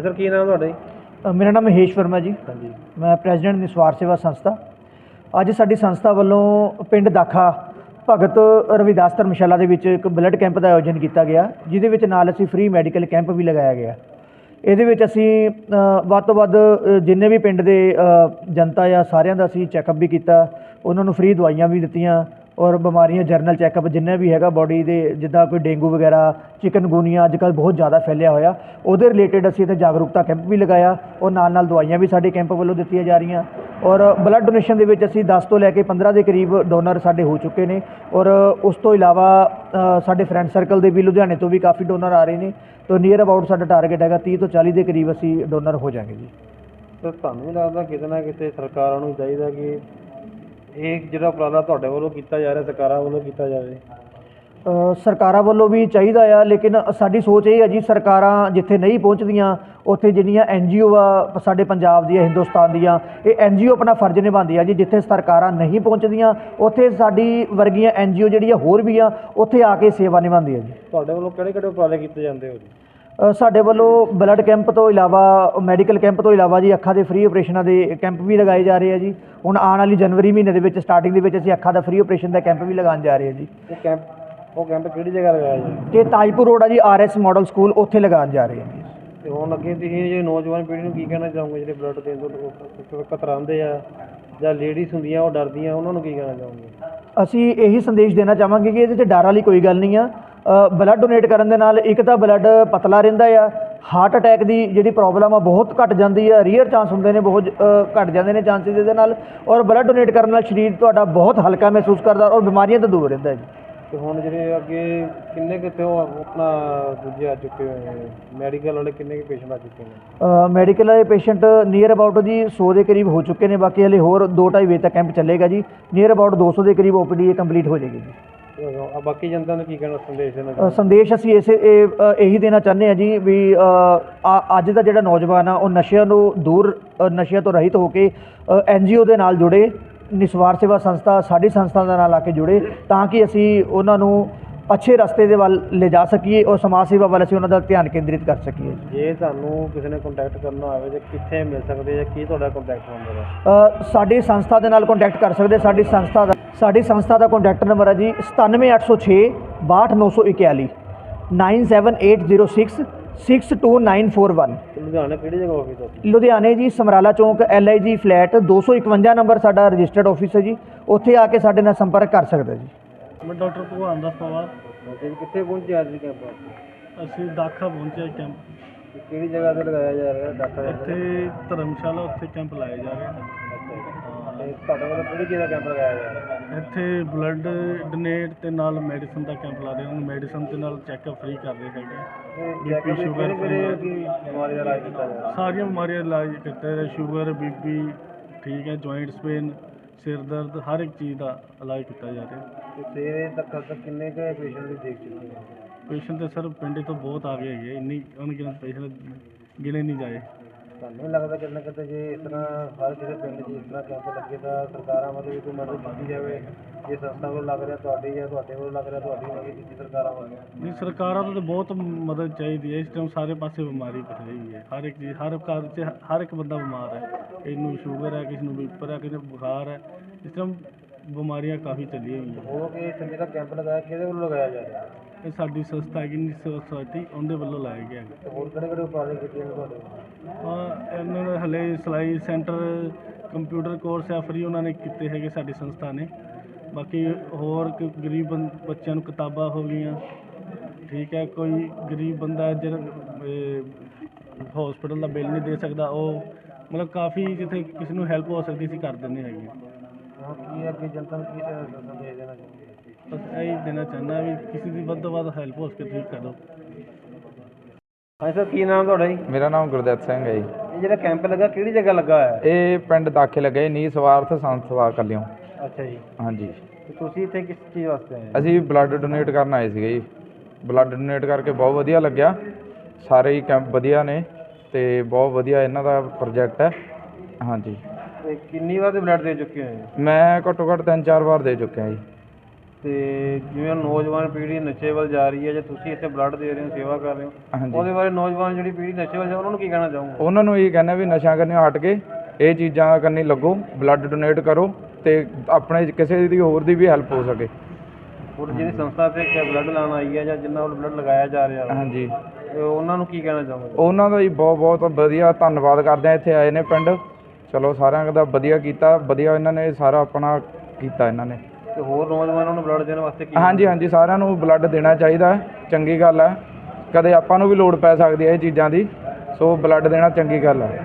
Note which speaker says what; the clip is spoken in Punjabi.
Speaker 1: ਹਾਂ ਸਰ ਕੀ ਨਾਮ ਤੁਹਾਡਾ ਜੀ?
Speaker 2: ਅ, ਮੇਰਾ ਨਾਮ ਮਹੇਸ਼ ਵਰਮਾ ਜੀ।
Speaker 1: ਹਾਂਜੀ।
Speaker 2: ਮੈਂ ਪ੍ਰੈਜ਼ੀਡੈਂਟ ਨਿਸਵਾਰ ਸੇਵਾ ਸੰਸਥਾ। ਅੱਜ ਸਾਡੀ ਸੰਸਥਾ ਵੱਲੋਂ ਪਿੰਡ ਦਾਖਾ ਭਗਤ ਰਵਿਦਾਸ ਧਰਮਸ਼ਾਲਾ ਦੇ ਵਿੱਚ ਇੱਕ ਬਲੱਡ ਕੈਂਪ ਦਾ ਆਯੋਜਨ ਕੀਤਾ ਗਿਆ ਜਿਹਦੇ ਵਿੱਚ ਨਾਲ ਅਸੀਂ ਫ੍ਰੀ ਮੈਡੀਕਲ ਕੈਂਪ ਵੀ ਲਗਾਇਆ ਗਿਆ। ਇਹਦੇ ਵਿੱਚ ਅਸੀਂ ਅ, ਵੱਧ ਤੋਂ ਵੱਧ ਅ, ਜਿੰਨੇ ਵੀ ਪਿੰਡ ਦੇ ਅ, ਜਨਤਾ ਆ ਸਾਰਿਆਂ ਦਾ ਅਸੀਂ ਚੈੱਕਅਪ ਵੀ ਕੀਤਾ ਉਹਨਾਂ ਨੂੰ ਫ੍ਰੀ ਦਵਾਈਆਂ ਵੀ ਦਿੱਤੀਆਂ ਔਰ ਬਿਮਾਰੀਆਂ ਜਰਨਲ ਚੈੱਕਅਪ ਜਿੰਨੇ ਵੀ ਹੈਗਾ ਬਾਡੀ ਦੇ, ਜਿੱਦਾਂ ਕੋਈ ਡੇਂਗੂ ਵਗੈਰਾ, ਚਿਕਨਗੁਨੀਆ ਅੱਜ ਕੱਲ੍ਹ ਬਹੁਤ ਜ਼ਿਆਦਾ ਫੈਲਿਆ ਹੋਇਆ। ਉਹਦੇ ਰਿਲੇਟਡ ਅਸੀਂ ਇੱਥੇ ਜਾਗਰੂਕਤਾ ਕੈਂਪ ਵੀ ਲਗਾਇਆ ਔਰ ਨਾਲ ਨਾਲ ਦਵਾਈਆਂ ਵੀ ਸਾਡੇ ਕੈਂਪ ਵੱਲੋਂ ਦਿੱਤੀਆਂ ਜਾ ਰਹੀਆਂ। ਔਰ ਬਲੱਡ ਡੋਨੇਸ਼ਨ ਦੇ ਵਿੱਚ ਅਸੀਂ 10 ਤੋਂ ਲੈ ਕੇ 15 ਦੇ ਕਰੀਬ ਡੋਨਰ ਸਾਡੇ ਹੋ ਚੁੱਕੇ ਨੇ। ਔਰ ਉਸ ਤੋਂ ਇਲਾਵਾ ਸਾਡੇ ਫਰੈਂਡ ਸਰਕਲ ਦੇ ਵੀ ਲੁਧਿਆਣੇ ਤੋਂ ਵੀ ਕਾਫੀ ਡੋਨਰ ਆ ਰਹੇ ਨੇ। ਤੋਂ ਨੀਅਰ ਅਬਾਊਟ ਸਾਡਾ ਟਾਰਗੇਟ ਹੈਗਾ 30 ਤੋਂ 40 ਦੇ ਕਰੀਬ ਅਸੀਂ ਡੋਨਰ ਹੋ ਜਾਾਂਗੇ ਜੀ।
Speaker 1: ਸਰ, ਤੁਹਾਨੂੰ ਨਹੀਂ ਲੱਗਦਾ ਕਿਤੇ ਨਾ ਕਿਤੇ ਸਰਕਾਰਾਂ ਨੂੰ ਚਾਹੀਦਾ ਕਿ ਇਹ ਜਿਹੜਾ ਉਪਰਾਲਾ ਤੁਹਾਡੇ ਵੱਲੋਂ ਕੀਤਾ ਜਾ ਰਿਹਾ ਸਰਕਾਰਾਂ ਵੱਲੋਂ ਕੀਤਾ ਜਾਵੇ
Speaker 2: ਅ, ਸਰਕਾਰਾਂ ਵੱਲੋਂ ਵੀ ਚਾਹੀਦਾ ਆ ਲੇਕਿਨ ਸਾਡੀ ਸੋਚ ਇਹ ਹੈ ਜੀ ਸਰਕਾਰਾਂ ਜਿੱਥੇ ਨਹੀਂ ਪਹੁੰਚਦੀਆਂ ਉੱਥੇ ਜਿਹੜੀਆਂ ਐਨਜੀਓ ਆ ਸਾਡੇ ਪੰਜਾਬ ਦੀਆਂ ਹਿੰਦੁਸਤਾਨ ਦੀਆਂ ਇਹ ਐਨਜੀਓ ਆਪਣਾ ਫਰਜ਼ ਨਿਭਾਉਂਦੀਆਂ ਜੀ ਜਿੱਥੇ ਸਰਕਾਰਾਂ ਨਹੀਂ ਪਹੁੰਚਦੀਆਂ ਉੱਥੇ ਸਾਡੀ ਵਰਗੀਆਂ ਐਨਜੀਓ ਜਿਹੜੀਆਂ ਹੋਰ ਵੀ ਆ ਉੱਥੇ ਆ ਕੇ ਸੇਵਾ ਨਿਭਾਉਂਦੀਆਂ ਜੀ।
Speaker 1: ਤੁਹਾਡੇ ਵੱਲੋਂ ਕਿਹੜੇ ਕਿਹੜੇ ਉਪਰਾਲੇ ਕੀਤੇ ਜਾਂਦੇ ਹੋ ਜੀ?
Speaker 2: ਸਾਡੇ ਵੱਲੋਂ ਬਲੱਡ ਕੈਂਪ ਤੋਂ ਇਲਾਵਾ ਮੈਡੀਕਲ ਕੈਂਪ ਤੋਂ ਇਲਾਵਾ ਜੀ ਅੱਖਾਂ ਦੇ ਫ੍ਰੀ ਆਪਰੇਸ਼ਨਾਂ ਦੇ ਕੈਂਪ ਵੀ ਲਗਾਏ ਜਾ ਰਹੇ ਆ ਜੀ। ਹੁਣ ਆਉਣ ਵਾਲੀ ਜਨਵਰੀ ਮਹੀਨੇ ਦੇ ਵਿੱਚ ਸਟਾਰਟਿੰਗ ਦੇ ਵਿੱਚ ਅਸੀਂ ਅੱਖਾਂ ਦਾ ਫ੍ਰੀ ਆਪਰੇਸ਼ਨ ਦਾ ਕੈਂਪ ਵੀ ਲਗਾਉਣ ਜਾ ਰਹੇ ਆ ਜੀ।
Speaker 1: ਉਹ ਕੈਂਪ ਉਹ ਕੈਂਪ ਕਿਹੜੀ ਜਗ੍ਹਾ ਲਗਾਇਆ ਜੀ?
Speaker 2: ਤੇ ਤਾਜਪੁਰ ਰੋਡ ਆ ਜੀ ਆਰਐਸ ਮਾਡਲ ਸਕੂਲ ਉੱਥੇ ਲਗਾਉਣ ਜਾ ਰਹੇ ਆ ਜੀ।
Speaker 1: ਤੇ ਹੁਣ ਅੱਗੇ ਤੁਸੀਂ ਜਿਹੜੇ ਨੌਜਵਾਨ ਪੀੜ੍ਹੀ ਨੂੰ ਕੀ ਕਹਿਣਾ ਚਾਹੋਗੇ ਜਿਹੜੇ ਬਲੱਡ ਦੇਣ ਤੋਂ ਕਤਰਾਉਂਦੇ ਆ ਜਾਂ ਲੇਡੀਜ਼ ਹੁੰਦੀਆਂ ਉਹ ਡਰਦੀਆਂ ਉਹਨਾਂ ਨੂੰ ਕੀ ਕਹਿਣਾ ਚਾਹੋਗੇ?
Speaker 2: ਅਸੀਂ ਇਹੀ ਸੰਦੇਸ਼ ਦੇਣਾ ਚਾਹਾਂਗੇ ਕਿ ਇਹਦੇ 'ਚ ਡਰ ਵਾਲੀ ਕੋਈ ਗੱਲ ਨਹੀਂ ਆ। ਬਲੱਡ ਡੋਨੇਟ ਕਰਨ ਦੇ ਨਾਲ ਇੱਕ ਤਾਂ ਬਲੱਡ ਪਤਲਾ ਰਹਿੰਦਾ ਆ ਹਾਰਟ ਅਟੈਕ ਦੀ ਜਿਹੜੀ ਪ੍ਰੋਬਲਮ ਆ ਬਹੁਤ ਘਟ ਜਾਂਦੀ ਆ ਰੀਅਰ ਚਾਂਸ ਹੁੰਦੇ ਨੇ ਬਹੁਤ ਘਟ ਜਾਂਦੇ ਨੇ ਚਾਂਸਸ ਇਹਦੇ ਨਾਲ ਔਰ ਬਲੱਡ ਡੋਨੇਟ ਕਰਨ ਨਾਲ ਸਰੀਰ ਤੁਹਾਡਾ ਬਹੁਤ ਹਲਕਾ ਮਹਿਸੂਸ ਕਰਦਾ ਔਰ ਬਿਮਾਰੀਆਂ ਤੋਂ ਦੂਰ ਰਹਿੰਦਾ ਜੀ।
Speaker 1: ਤੇ ਹੁਣ ਜਿਹੜੇ ਅੱਗੇ ਕਿੰਨੇ ਕਿਤੇ ਉਹ ਆਪਣਾ ਦੂਜੇ ਆ ਚੁੱਕੇ ਹੋਏ ਮੈਡੀਕਲ ਵਾਲੇ ਕਿੰਨੇ ਕੁ ਪੇਸ਼ੈਂਟ ਆ ਚੁੱਕੇ ਨੇ?
Speaker 2: ਮੈਡੀਕਲ ਵਾਲੇ ਪੇਸ਼ੈਂਟ ਨੀਅਰ ਅਬਾਊਟ ਜੀ 100 ਦੇ ਕਰੀਬ ਹੋ ਚੁੱਕੇ ਨੇ ਬਾਕੀ ਹਲੇ ਹੋਰ 2.5 ਵਜੇ ਤੱਕ ਕੈਂਪ ਚੱਲੇਗਾ ਜੀ। ਨੀਅਰ ਅਬਾਊਟ 200 ਦੇ ਕਰੀਬ ਓਪੀਡੀ ਕੰਪਲੀਟ ਹੋ ਜਾਏਗੀ ਜੀ।
Speaker 1: ਆ ਬਾਕੀ ਜਨਤਾ ਨੂੰ ਕੀ ਕਹਿਣਾ ਸੰਦੇਸ਼ ਦੇਣਾ
Speaker 2: ਅ, ਸੰਦੇਸ਼ ਅਸੀਂ ਇਸੇ ਇਹ, ਅ, ਇਹੀ ਦੇਣਾ ਚਾਹੁੰਦੇ ਹਾਂ ਜੀ ਵੀ ਅ, ਆ- ਅੱਜ ਦਾ ਜਿਹੜਾ ਨੌਜਵਾਨ ਆ ਉਹ ਨਸ਼ਿਆਂ ਨੂੰ ਦੂਰ ਅ, ਨਸ਼ਿਆਂ ਤੋਂ ਰਹਿਤ ਹੋ ਕੇ ਐਨਜੀਓ ਦੇ ਨਾਲ ਜੁੜੇ ਨਿਸਵਾਰ ਸੇਵਾ ਸੰਸਥਾ ਸਾਡੀ ਸੰਸਥਾ ਦੇ ਨਾਲ ਆ ਕੇ ਜੁੜੇ ਤਾਂ ਕਿ ਅਸੀਂ ਉਹਨਾਂ ਨੂੰ ਅੱਛੇ ਰਸਤੇ ਦੇ ਵੱਲ ਲੈ ਜਾ ਸਕੀਏ ਔਰ ਸਮਾਜ ਸੇਵਾ ਵੱਲ ਅਸੀਂ ਉਹਨਾਂ ਦਾ ਧਿਆਨ ਕੇਂਦਰਿਤ ਕਰ ਸਕੀਏ।
Speaker 1: ਜੇ ਤੁਹਾਨੂੰ ਕਿਸੇ ਨੇ ਕੰਟੈਕਟ ਕਰਨਾ ਹੋਵੇ ਤੇ ਕਿੱਥੇ ਮਿਲ ਸਕਦੇ ਜਾਂ ਕੀ ਤੁਹਾਡਾ ਕੰਟੈਕਟ ਨੰਬਰ ਹੈ?
Speaker 2: ਅ, ਸਾਡੀ ਸੰਸਥਾ ਦੇ ਨਾਲ ਕੰਟੈਕਟ ਕਰ ਸਕਦੇ ਸਾਡੀ ਸੰਸਥਾ ਦਾ ਸਾਡੀ ਸੰਸਥਾ ਦਾ ਕੰਟੈਕਟ ਨੰਬਰ ਹੈ ਜੀ 97806 62941 97806 62941
Speaker 1: ਤੇ ਲੁਧਿਆਣਾ ਕਿਹੜੀ ਜਗ੍ਹਾ ਆਫਿਸ ਹੈ
Speaker 2: ਲੁਧਿਆਣੇ ਜੀ ਸਮਰਾਲਾ ਚੌਂਕ ਐਲਆਈਜੀ ਫਲੈਟ 251 ਨੰਬਰ ਸਾਡਾ ਰਜਿਸਟਰਡ ਆਫਿਸ ਹੈ ਜੀ। ਉੱਥੇ ਆ ਕੇ ਸਾਡੇ ਨਾਲ ਸੰਪਰਕ ਕਰ ਸਕਦਾ ਜੀ।
Speaker 3: ਮੈਂ ਡਾਕਟਰ ਭਗਵਾਨ ਦਾਸ ਪਵਾਰ
Speaker 1: ਤੇ ਕਿੱਥੇ ਪਹੁੰਚੇ ਅੱਜ ਕੈਂਪ?
Speaker 3: ਅਸੀਂ ਦਾਖਾ ਪਹੁੰਚੇ ਕੈਂਪ।
Speaker 1: ਕਿਹੜੀ ਜਗ੍ਹਾ ਤੇ ਲਗਾਇਆ ਜਾ ਰਿਹਾ ਡਾਕਟਰ
Speaker 3: ਇੱਥੇ ਧਰਮਸ਼ਾਲਾ ਉੱਥੇ ਕੈਂਪ ਲਾਏ ਜਾ ਰਹੇ।
Speaker 1: ਤੇ ਤੁਹਾਡੇ ਵੱਲੋਂ ਕਿਹੜੀ ਦਾ ਕੈਂਪ ਲਗਾਇਆ ਜਾ ਰਿਹਾ?
Speaker 3: ਇੱਥੇ ਬਲੱਡ ਡੋਨੇਟ ਤੇ ਨਾਲ ਮੈਡੀਸਨ ਦਾ ਕੈਂਪ ਲਾ ਰਹੇ ਹਾਂ। ਮੈਡੀਸਨ ਦੇ ਨਾਲ ਚੈੱਕਅਪ ਫ੍ਰੀ ਕਰ ਰਹੇ ਹੈਗੇ।
Speaker 1: ਬੀਪੀ ਸ਼ੂਗਰ ਬਿਮਾਰੀ ਦਾ ਇਲਾਜ ਕੀਤਾ ਜਾ ਰਿਹਾ?
Speaker 3: ਸਾਰੀਆਂ ਬਿਮਾਰੀਆਂ ਦਾ ਇਲਾਜ ਕੀਤੇ ਰਹੇ। ਸ਼ੂਗਰ ਬੀਪੀ ਠੀਕ ਹੈ ਜੁਆਇੰਟਸ ਪੇਨ ਸਿਰ ਦਰਦ ਹਰ ਇੱਕ ਚੀਜ਼ ਦਾ ਇਲਾਜ ਕੀਤਾ ਜਾ ਰਿਹਾ।
Speaker 1: ਤੇ ਸਵੇਰੇ ਤੱਕ ਤੱਕ ਕਿੰਨੇ ਕੁ ਪੇਸ਼ੈਂਟ ਦੀ ਦੇਖ ਚੁੱਕੇ ਹੋ?
Speaker 3: ਪੇਸ਼ੈਂਟ ਤੇ ਸਰ ਪਿੰਡ ਤੋਂ ਬਹੁਤ ਆ ਗਏ ਹੈਗੇ ਇੰਨੀ ਅਣਗਿਣਤ ਪੇਸ਼ੈਂਟ ਗਿਣੇ ਨਹੀਂ ਜਾਏ।
Speaker 1: ਤੁਹਾਨੂੰ ਨਹੀਂ ਲੱਗਦਾ ਕਿਤੇ ਨਾ ਕਿਤੇ ਜੇ ਇਸ ਤਰ੍ਹਾਂ ਹਰ ਕਿਸੇ ਪਿੰਡ 'ਚ ਇਸ ਤਰ੍ਹਾਂ ਕੈਂਪ ਲੱਗੇ ਤਾਂ ਸਰਕਾਰਾਂ ਵੱਲੋਂ ਵੀ ਕੋਈ ਮਦਦ ਕੀਤੀ ਜਾਵੇ? ਜੇ ਸੰਸਥਾ ਵੱਲੋਂ ਲੱਗ ਰਿਹਾ ਤੁਹਾਡੀ ਜਾਂ ਤੁਹਾਡੇ ਵੱਲੋਂ ਲੱਗ ਰਿਹਾ ਤੁਹਾਡੀ ਮਦਦ ਕੀਤੀ ਸਰਕਾਰਾਂ ਵੱਲੋਂ?
Speaker 3: ਨਹੀਂ ਸਰਕਾਰਾਂ ਤੋਂ ਤਾਂ ਬਹੁਤ ਮਦਦ ਚਾਹੀਦੀ ਹੈ। ਇਸ ਟਾਈਮ ਸਾਰੇ ਪਾਸੇ ਬਿਮਾਰੀ ਫੈਲ ਰਹੀ ਹੈ। ਹਰ ਇੱਕ ਚੀਜ਼ ਹਰ ਘਰ 'ਚ ਹਰ ਇੱਕ ਬੰਦਾ ਬਿਮਾਰ ਹੈ। ਇਹਨੂੰ ਸ਼ੂਗਰ ਹੈ ਕਿਸੇ ਨੂੰ ਬੀਪਰ ਹੈ ਕਿਸੇ ਨੂੰ ਬੁਖਾਰ ਹੈ ਇਸ ਟਾਈਮ ਬਿਮਾਰੀਆਂ ਕਾਫੀ ਚੱਲੀਆਂ ਹੋਈਆਂ।
Speaker 1: ਹੋ ਕੇ ਇਸ ਜਿਹੜਾ ਕੈਂਪ ਲਗਾਇਆ ਕਿਹਦੇ ਵੱਲੋਂ ਲਗਾਇਆ ਜਾ ਰਿਹਾ?
Speaker 3: ਇਹ ਸਾਡੀ ਸੰਸਥਾ ਹੈਗੀ ਸੋਸਾਇਟੀ ਉਹਦੇ ਵੱਲੋਂ ਲਾਇਆ ਗਿਆ ਹੈ
Speaker 1: ਤੇ ਹੋਰ ਕਿਹੜੇ ਕਿਹੜੇ ਉਪਰਾਲੇ ਕੀਤੇ ਨੇ ਤੁਹਾਡੇ?
Speaker 3: ਹਾਂ ਇਹਨਾਂ ਨੇ ਹਲੇ ਸਿਲਾਈ ਸੈਂਟਰ ਕੰਪਿਊਟਰ ਕੋਰਸ ਹੈ ਫ੍ਰੀ ਉਹਨਾਂ ਨੇ ਕੀਤੇ ਹੈਗੇ ਸਾਡੀ ਸੰਸਥਾ ਨੇ। ਬਾਕੀ ਹੋਰ ਕੋਈ ਗਰੀਬ ਬੰ- ਬੱਚਿਆਂ ਨੂੰ ਕਿਤਾਬਾਂ ਹੋ ਗਈਆਂ। ਠੀਕ ਹੈ ਕੋਈ ਗਰੀਬ ਬੰਦਾ ਜਿਹੜਾ ਹਸਪੀਟਲ ਦਾ ਬਿੱਲ ਨਹੀਂ ਦੇ ਸਕਦਾ ਉਹ ਮਤਲਬ ਕਾਫੀ ਜਿੱਥੇ ਕਿਸੇ ਨੂੰ ਹੈਲਪ ਹੋ ਸਕਦੀ ਸੀ ਕਰ ਦਿੰਦੇ ਹੈਗੇ।
Speaker 1: ਹੁਣ ਕੀ ਅੱਗੇ ਜਨਤਾ ਨੂੰ ਕੀ ਸੰਦੇਸ਼ ਦੇਣਾ ਚਾਹੁੰਦੇ
Speaker 3: ਬਸ ਇਹੀ ਦੇਣਾ ਚਾਹੁੰਦਾ ਵੀ ਕਿਸੇ ਦੀ ਵੱਧ ਤੋਂ ਵੱਧ ਹੈਲਪ ਹੋ ਸਕੇ ਠੀਕ ਕਰ।
Speaker 1: ਹਾਂਜੀ ਸਰ ਕੀ ਨਾਮ ਤੁਹਾਡਾ ਜੀ?
Speaker 4: ਮੇਰਾ ਨਾਮ ਗੁਰਦੇਵ ਸਿੰਘ ਹੈ ਜੀ।
Speaker 1: ਇਹ ਜਿਹੜਾ ਕੈਂਪ ਲੱਗਾ ਕਿਹੜੀ ਜਗ੍ਹਾ ਲੱਗਾ ਹੋਇਆ? ਹੈ
Speaker 4: ਇਹ ਪਿੰਡ ਦਾਖੇ ਲੱਗੇ ਨੀ ਸਵਾਰਥ ਸੰਸਥਾ ਕੱਲਿਓ।
Speaker 1: ਅੱਛਾ ਜੀ।
Speaker 4: ਹਾਂਜੀ।
Speaker 1: ਤੇ ਤੁਸੀਂ ਇੱਥੇ ਕਿਸ ਚੀਜ਼ ਵਾਸਤੇ ਆਏ ਹੋ?
Speaker 4: ਅਸੀਂ ਬਲੱਡ ਡੋਨੇਟ ਕਰਨ ਆਏ ਸੀਗੇ ਜੀ। ਬਲੱਡ ਡੋਨੇਟ ਕਰਕੇ ਬਹੁਤ ਵਧੀਆ ਲੱਗਿਆ। ਸਾਰੇ ਹੀ ਕੈਂਪ ਵਧੀਆ ਨੇ। ਤੇ ਬਹੁਤ ਵਧੀਆ ਇਹਨਾਂ ਦਾ ਪ੍ਰੋਜੈਕਟ ਹੈ। ਹਾਂਜੀ।
Speaker 1: ਤੇ ਕਿੰਨੀ ਵਾਰ ਦੇ ਬਲੱਡ ਦੇ ਚੁੱਕੇ ਹੋ
Speaker 4: ਮੈਂ ਘੱਟੋ ਘੱਟ ਤਿੰਨ ਚਾਰ ਵਾਰ ਦੇ ਚੁੱਕਿਆ ਜੀ।
Speaker 1: ਤੇ ਜਿਵੇਂ ਨੌਜਵਾਨ ਪੀੜ੍ਹੀ ਨਸ਼ੇ ਵੱਲ ਜਾ ਰਹੀ ਹੈ ਜੇ ਤੁਸੀਂ ਇੱਥੇ ਬਲੱਡ ਦੇ ਰਹੇ ਹੋ ਸੇਵਾ ਕਰ ਰਹੇ ਹੋ
Speaker 4: ਹਾਂਜੀ।
Speaker 1: ਉਹਦੇ ਬਾਰੇ ਨੌਜਵਾਨ ਜਿਹੜੀ ਪੀੜ੍ਹੀ ਨਸ਼ੇ ਵੱਲ ਜਾ ਉਹਨਾਂ ਨੂੰ ਕੀ ਕਹਿਣਾ ਚਾਹੋਗੇ?
Speaker 4: ਉਹਨਾਂ ਨੂੰ ਇਹ ਕਹਿੰਦਾ ਵੀ ਨਸ਼ਾ ਕਰਨੋਂ ਹਟ ਕੇ ਇਹ ਚੀਜ਼ਾਂ ਕਰਨੀ ਲੱਗੋ ਬਲੱਡ ਡੋਨੇਟ ਕਰੋ ਤੇ ਆਪਣੇ ਕਿਸੇ ਦੀ ਹੋਰ ਦੀ ਵੀ ਹੈਲਪ ਹੋ ਸਕੇ।
Speaker 1: ਹੋਰ ਜਿਹੜੀ ਸੰਸਥਾ ਤੇ ਬਲੱਡ ਲਾਉਣ ਆਈ ਹੈ ਜਾਂ ਜਿੰਨਾ ਵੱਲ ਬਲੱਡ ਲਗਾਇਆ ਜਾ ਰਿਹਾ
Speaker 4: ਹਾਂਜੀ।
Speaker 1: ਤੇ ਉਹਨਾਂ ਨੂੰ ਕੀ ਕਹਿਣਾ ਚਾਹੋਗੇ?
Speaker 4: ਉਹਨਾਂ ਦਾ ਜੀ ਬਹੁਤ ਬਹੁਤ ਵਧੀਆ ਧੰਨਵਾਦ ਕਰਦੇ ਆ ਇੱਥੇ ਆਏ ਨੇ ਪਿੰਡ। ਚਲੋ ਸਾਰਿਆਂ ਦਾ ਵਧੀਆ ਕੀਤਾ। ਵਧੀਆ ਇਹਨਾਂ ਨੇ ਸਾਰਾ ਆਪਣਾ ਕੀਤਾ ਇਹਨਾਂ ਨੇ।
Speaker 1: ਤੇ ਹੋਰ ਨੌਜਵਾਨਾਂ ਨੂੰ ਬਲੱਡ ਦੇਣ ਵਾਸਤੇ ਕੀ
Speaker 4: ਹਾਂਜੀ ਹਾਂਜੀ ਸਾਰਿਆਂ ਨੂੰ ਬਲੱਡ ਦੇਣਾ ਚਾਹੀਦਾ ਹੈ, ਚੰਗੀ ਗੱਲ ਹੈ। ਕਦੇ ਆਪਾਂ ਨੂੰ ਵੀ ਲੋੜ ਪੈ ਸਕਦੀ ਹੈ ਇਹ ਚੀਜ਼ਾਂ ਦੀ। ਸੋ ਬਲੱਡ ਦੇਣਾ ਚੰਗੀ ਗੱਲ ਹੈ।